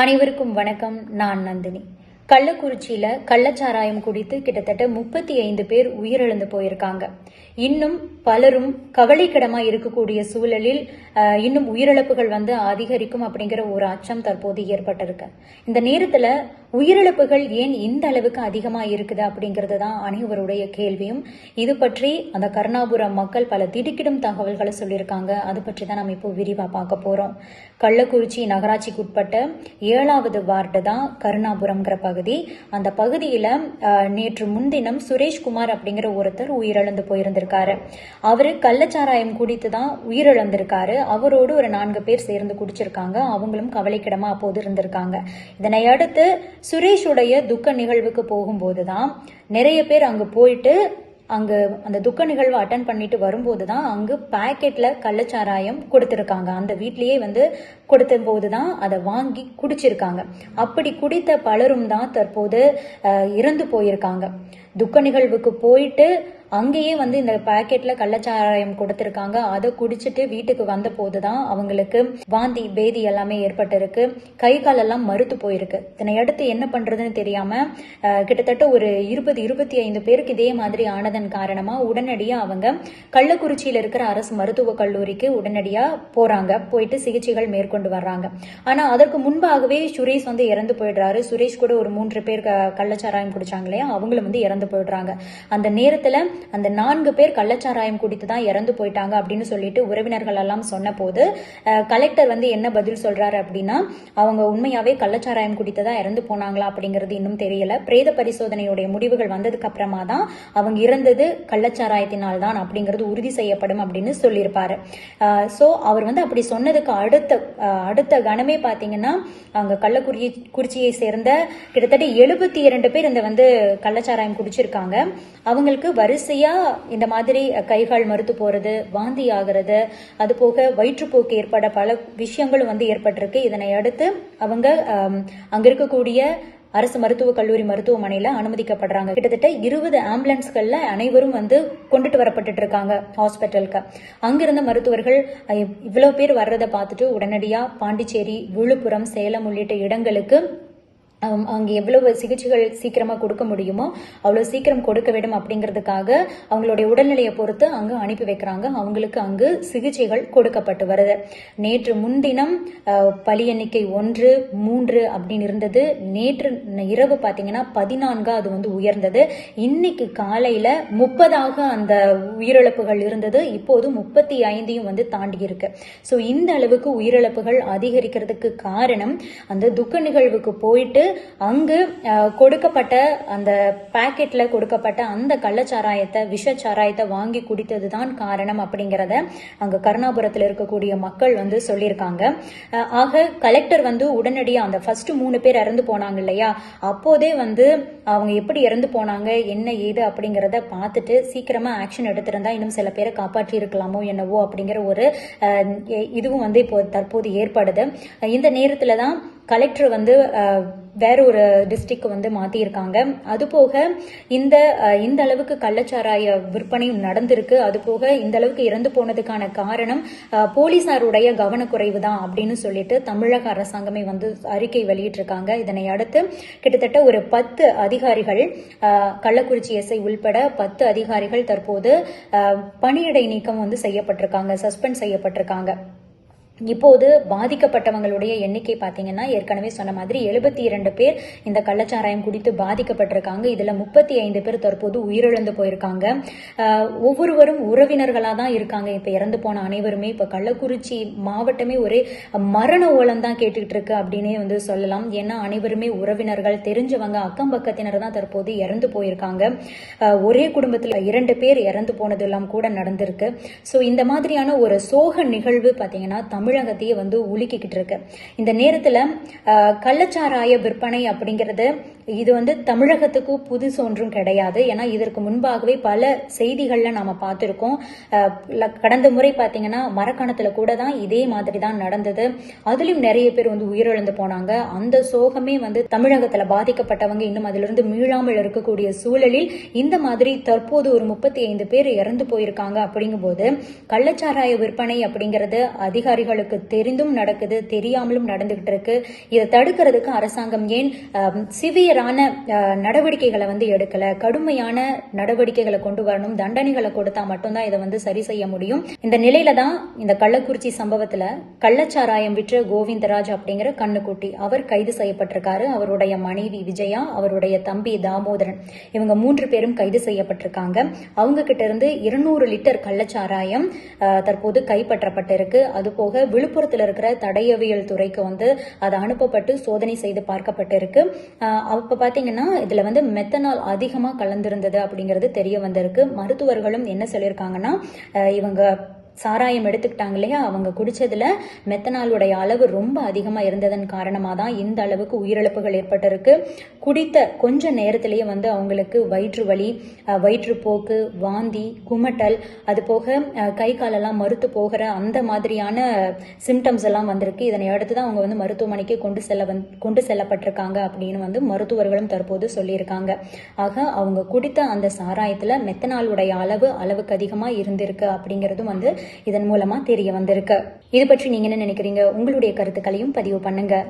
அனைவருக்கும் வணக்கம். நான் நந்தினி. கள்ளக்குறிச்சியில கள்ளச்சாராயம் குடித்து கிட்டத்தட்ட முப்பத்தி ஐந்து பேர் உயிரிழந்து போயிருக்காங்க. இன்னும் பலரும் கவலைக்கிடமா இருக்கக்கூடிய சூழலில் இன்னும் உயிரிழப்புகள் வந்து அதிகரிக்கும் அப்படிங்கிற ஒரு அச்சம் தற்போது ஏற்பட்டிருக்கு. இந்த நேரத்துல உயிரிழப்புகள் ஏன் இந்த அளவுக்கு அதிகமா இருக்குது அப்படிங்கிறது தான் அனைவருடைய கேள்வியும். இது பற்றி அந்த கருணாபுரம் மக்கள் பல திடுக்கிடும் தகவல்களை சொல்லியிருக்காங்க. அது பற்றி தான் நம்ம இப்போ விரிவா பார்க்க போறோம். கள்ளக்குறிச்சி நகராட்சிக்குட்பட்ட ஏழாவது வார்டு தான் கருணாபுரம்ங்கிற பகுதி. அந்த பகுதியில் நேற்று முன்தினம் சுரேஷ்குமார் அப்படிங்கிற ஒருத்தர் உயிரிழந்து போயிருந்திருக்காரு. அவர் கள்ளச்சாராயம் குடித்து தான் உயிரிழந்திருக்காரு. அவரோடு ஒரு நான்கு பேர் சேர்ந்து குடிச்சிருக்காங்க. அவங்களும் கவலைக்கிடமா அப்போது இருந்திருக்காங்க. இதனை அடுத்து சுரேஷுடைய துக்க நிகழ்வுக்கு போகும்போது தான் நிறைய பேர் அங்கே போயிட்டு அங்கு அந்த துக்க நிகழ்வை அட்டன் பண்ணிட்டு வரும்போது தான் அங்கு பாக்கெட்ல கள்ளச்சாராயம் கொடுத்துருக்காங்க. அந்த வீட்லயே வந்து கொடுத்த போது தான் அதை வாங்கி குடிச்சிருக்காங்க. அப்படி குடித்த பலரும் தான் தற்போது இறந்து போயிருக்காங்க. துக்க நிகழ்வுக்கு போயிட்டு அங்கேயே வந்து இந்த பாக்கெட்ல கள்ளச்சாராயம் கொடுத்திருக்காங்க. அதை குடிச்சிட்டு வீட்டுக்கு வந்த போதுதான் அவங்களுக்கு வாந்தி பேதி எல்லாமே ஏற்பட்டிருக்கு. கை காலெல்லாம் மறுத்து போயிருக்கு. இதனை அடுத்து என்ன பண்றதுன்னு தெரியாம கிட்டத்தட்ட ஒரு இருபது இருபத்தி ஐந்து பேருக்கு இதே மாதிரி ஆனதன் காரணமா உடனடியா அவங்க கள்ளக்குறிச்சியில இருக்கிற அரசு மருத்துவக் கல்லூரிக்கு உடனடியா போறாங்க. போயிட்டு சிகிச்சைகள் மேற்கொண்டு வர்றாங்க. ஆனா அதற்கு முன்பாகவே சுரேஷ் வந்து இறந்து போயிடுறாரு. சுரேஷ் கூட ஒரு மூன்று பேர் கள்ளச்சாராயம் குடிச்சாங்க இல்லையா? அவங்களும் வந்து இறந்து போயிடுறாங்க. அந்த நேரத்தில் அந்த நான்கு பேர் கள்ளச்சாராயம் குடித்து தான் இறந்து போயிட்டாங்க அப்படின்னு சொல்லிட்டு உறவினர்கள் எல்லாம் சொன்ன போது கலெக்டர் வந்து என்ன பதில் சொல்றாரு அப்படின்னா அவங்க உண்மையாவே கள்ளச்சாராயம் குடித்து தான் இறந்து போனாங்களா அப்படிங்கிறது இன்னும் தெரியல. பிரேத பரிசோதனையுடைய முடிவுகள் வந்ததுக்கு அப்புறமா தான் அவங்க இறந்தது கள்ளச்சாராயத்தினால் தான் அப்படிங்கிறது உறுதி செய்யப்படும் அப்படின்னு சொல்லியிருப்பாரு. சோ அவர் வந்து அப்படி சொன்னதுக்கு அடுத்த அடுத்த கணமே பாத்தீங்கன்னா அங்க கள்ளக்குறி குறிச்சியை சேர்ந்த கிட்டத்தட்ட எழுபத்தி இரண்டு பேர் இந்த வந்து கள்ளச்சாராயம் குடிச்சிருக்காங்க அவங்களுக்கு வரிசையா இந்த மாதிரி கைகால் மறுத்து போறது வாந்தி ஆகிறது அது போக வயிற்றுப்போக்கு ஏற்பட பல விஷயங்களும் வந்து ஏற்பட்டிருக்கு. இதனை அடுத்து அவங்க அங்கே அங்க இருக்கக்கூடிய அரசு மருத்துவக் கல்லூரி மருத்துவமனையில அனுமதிக்கப்படுறாங்க. கிட்டத்தட்ட இருபது ஆம்புலன்ஸ்கள்ல அனைவரும் வந்து கொண்டுட்டு வரப்பட்டுட்டு இருக்காங்க ஹாஸ்பிட்டலுக்கு. அங்கிருந்த மருத்துவர்கள் இவ்வளோ இவ்வளவு பேர் வர்றதை பார்த்துட்டு உடனடியா பாண்டிச்சேரி விழுப்புரம் சேலம் உள்ளிட்ட இடங்களுக்கு அம், அங்கே எவ்வளவு சிகிச்சைகள் சீக்கிரமா கொடுக்க முடியுமோ அவ்வளவு சீக்கிரம் கொடுக்க வேண்டும் அப்படிங்கிறதுக்காக அவங்களுடைய உடல்நிலையை பொறுத்து அங்கு அனுப்பி வைக்கிறாங்க. அவங்களுக்கு அங்கு சிகிச்சைகள் கொடுக்கப்பட்டு வருது. நேற்று முன்தினம் பலி எண்ணிக்கை ஒன்று மூன்று அப்படின்னு இருந்தது. நேற்று இரவு பாத்தீங்கன்னா பதினான்கா அது வந்து உயர்ந்தது. இன்னைக்கு காலையில முப்பதாக அந்த உயிரிழப்புகள் இருந்தது. இப்போது முப்பத்தி ஐந்தையும் வந்து தாண்டி இருக்கு. ஸோ இந்த அளவுக்கு உயிரிழப்புகள் அதிகரிக்கிறதுக்கு காரணம் அந்த துக்க நிகழ்வுக்கு போயிட்டு அங்கு கொடுக்கப்பட்ட அந்த பாக்கெட்ல கொடுக்கப்பட்ட அந்த கள்ளச்சாராயத்தை விஷச்சாராயத்தை வாங்கி குடித்தது தான் காரணம் அப்படிங்கிறத அங்க கருணாபுரத்தில் இருக்கக்கூடிய மக்கள் வந்து சொல்லியிருக்காங்க. ஆக கலெக்டர் வந்து உடனடியாக அந்த ஃபர்ஸ்ட் மூணு பேர் இறந்து போனாங்க இல்லையா? அப்போதே வந்து அவங்க எப்படி இறந்து போனாங்க என்ன ஏது அப்படிங்கிறத பார்த்துட்டு சீக்கிரமா ஆக்ஷன் எடுத்திருந்தா இன்னும் சில பேரை காப்பாற்றி இருக்கலாமோ என்னவோ அப்படிங்கிற ஒரு இதுவும் வந்து இப்போ தற்போது ஏற்படுது. இந்த நேரத்தில் தான் கலெக்டர் வந்து வேற ஒரு டிஸ்ட்ரிக்ட் வந்து மாத்தியிருக்காங்க. அது போக இந்த இந்த அளவுக்கு கள்ளச்சாராய விற்பனை நடந்திருக்கு. அது போக இந்த அளவுக்கு இறந்து போனதுக்கான காரணம் போலீசாருடைய கவனக்குறைவு தான் அப்படின்னு சொல்லிட்டு தமிழக அரசாங்கமே வந்து அறிக்கை வெளியிட்டிருக்காங்க. இதனை அடுத்து கிட்டத்தட்ட ஒரு பத்து அதிகாரிகள் கள்ளக்குறிச்சி எஸ்ஐ உள்பட பத்து அதிகாரிகள் தற்போது பணியிடை நீக்கம் வந்து செய்யப்பட்டிருக்காங்க சஸ்பெண்ட் செய்யப்பட்டிருக்காங்க. இப்போது பாதிக்கப்பட்டவங்களுடைய எண்ணிக்கை பார்த்தீங்கன்னா ஏற்கனவே சொன்ன மாதிரி எழுபத்தி இரண்டு பேர் இந்த கள்ளச்சாராயம் குடித்து பாதிக்கப்பட்டிருக்காங்க. இதில் முப்பத்தி ஐந்து பேர் தற்போது உயிரிழந்து போயிருக்காங்க. ஒவ்வொருவரும் உறவினர்களாக தான் இருக்காங்க. இப்போ இறந்து போன அனைவருமே இப்போ கள்ளக்குறிச்சி மாவட்டமே ஒரே மரண ஓலம் தான் கேட்டுக்கிட்டு இருக்கு அப்படின்னே வந்து சொல்லலாம். ஏன்னா அனைவருமே உறவினர்கள் தெரிஞ்சவங்க அக்கம் பக்கத்தினர் தான் தற்போது இறந்து போயிருக்காங்க. ஒரே குடும்பத்தில் இரண்டு பேர் இறந்து போனதெல்லாம் கூட நடந்திருக்கு. ஸோ இந்த மாதிரியான ஒரு சோக நிகழ்வு பார்த்தீங்கன்னா தமிழ் தமிழகத்தையே வந்து உலுக்கிக்கிட்டு இருக்கு. இந்த நேரத்தில் கள்ளச்சாராய விற்பனை அப்படிங்கிறது இது வந்து தமிழகத்துக்கு புதுசு ஒன்றும் கிடையாது. ஏன்னா இதற்கு முன்பாகவே பல செய்திகளில் நாம் பார்த்துருக்கோம். கடந்த முறை பார்த்தீங்கன்னா மரக்கணத்தில் கூட தான் இதே மாதிரி தான் நடந்தது. அதுலேயும் நிறைய பேர் வந்து உயிரிழந்து போனாங்க. அந்த சோகமே வந்து தமிழகத்தில் பாதிக்கப்பட்டவங்க இன்னும் அதிலிருந்து மீளாமல் இருக்கக்கூடிய சூழலில் இந்த மாதிரி தற்போது ஒரு முப்பத்தி ஐந்து பேர் இறந்து போயிருக்காங்க அப்படிங்கும்போது கள்ளச்சாராய விற்பனை அப்படிங்கிறது அதிகாரிகளுக்கு தெரிந்தும் நடக்குது தெரியாமலும் நடந்துகிட்டு இருக்கு. இதை தடுக்கிறதுக்கு அரசாங்கம் ஏன் சிவியர் சிவியரான நடவடிக்கைகளை வந்து எடுக்கல. கடுமையான நடவடிக்கைகளை கொண்டு வரணும். தண்டனைகளை கொடுத்தா மட்டும்தான் இதை வந்து சரி செய்ய முடியும். இந்த நிலையில தான் இந்த கள்ளக்குறிச்சி சம்பவத்துல கள்ளச்சாராயம் விற்ற கோவிந்தராஜ் அப்படிங்கிற கண்ணுக்குட்டி அவர் கைது செய்யப்பட்டிருக்காரு. அவருடைய மனைவி விஜயா அவருடைய தம்பி தாமோதரன் இவங்க மூன்று பேரும் கைது செய்யப்பட்டிருக்காங்க. அவங்க கிட்ட இருந்து இருநூறு லிட்டர் கள்ளச்சாராயம் தற்போது கைப்பற்றப்பட்டிருக்கு. அது போக விழுப்புரத்தில் இருக்கிற தடயவியல் துறைக்கு வந்து அது அனுப்பப்பட்டு சோதனை செய்து பார்க்கப்பட்டிருக்கு. அப்போ பார்த்தீங்கன்னா இதில் வந்து மெத்தனால் அதிகமாக கலந்திருந்தது அப்படிங்கிறது தெரிய வந்திருக்கு. மருத்துவர்களும் என்ன சொல்லியிருக்காங்கன்னா இவங்க சாராயம் எடுத்துக்கிட்டாங்க இல்லையா? அவங்க குடிச்சதுல மெத்தனாலுடைய அளவு ரொம்ப அதிகமா இருந்ததன் காரணமாக தான் இந்த அளவுக்கு உயிரிழப்புகள் ஏற்பட்டிருக்கு. குடித்த கொஞ்ச நேரத்திலேயே வந்து அவங்களுக்கு வயிற்று வலி வயிற்றுப்போக்கு வாந்தி குமட்டல் அது போக கை காலெல்லாம் மறுத்து போகிற அந்த மாதிரியான சிம்டம்ஸ் எல்லாம் வந்திருக்கு. இதனை அடுத்து தான் அவங்க வந்து மருத்துவமனைக்கு கொண்டு செல்ல வந் கொண்டு செல்லப்பட்டிருக்காங்க அப்படின்னு வந்து மருத்துவர்களும் தற்போது சொல்லியிருக்காங்க. ஆக அவங்க குடித்த அந்த சாராயத்தில் மெத்தனாலுடைய அளவு அளவுக்கு அதிகமாக இருந்திருக்கு அப்படிங்கிறதும் வந்து இதன் மூலமா தெரிய வந்திருக்கு. இது பற்றி நீங்க என்ன நினைக்கிறீங்க? உங்களுடைய கருத்துக்களையும் பதிவு பண்ணுங்க.